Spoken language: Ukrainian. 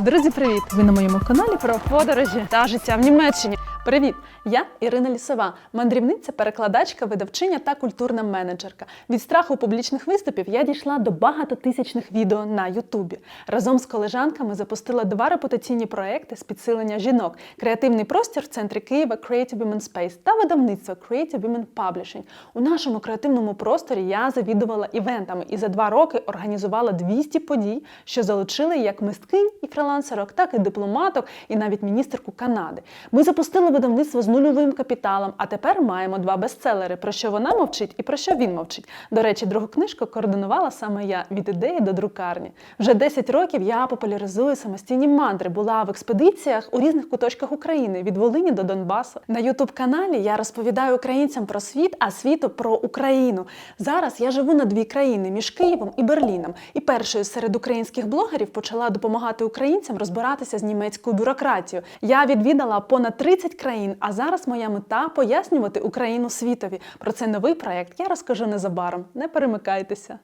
Друзі, привіт! Ви на моєму каналі про подорожі та життя в Німеччині. Привіт! Я Ірина Лісова, мандрівниця, перекладачка, видавчиня та культурна менеджерка. Від страху публічних виступів я дійшла до багатотисячних відео на Ютубі. Разом з колежанками запустила два репутаційні проекти з підсилення жінок: креативний простір в центрі Києва Creative Women Space та видавництво Creative Women Publishing. У нашому креативному просторі я завідувала івентами і за два роки організувала 200 подій, що залучили як мисткинь і фрилансерок, так і дипломаток, і навіть міністерку Канади. Ми запустили видавництво з нульовим капіталом, а тепер маємо два бестселери, про що вона мовчить і про що він мовчить. До речі, другу книжку координувала саме я від ідеї до друкарні. Вже 10 років я популяризую самостійні мантри. Була в експедиціях у різних куточках України від Волині до Донбасу. На Ютуб каналі я розповідаю українцям про світ, а світу про Україну. Зараз я живу на дві країни між Києвом і Берліном. І першою серед українських блогерів почала допомагати українцям розбиратися з німецькою бюрократією. Я відвідала понад 30 країн, а зараз моя мета пояснювати Україну світові. Про цей новий проект я розкажу незабаром. Не перемикайтеся.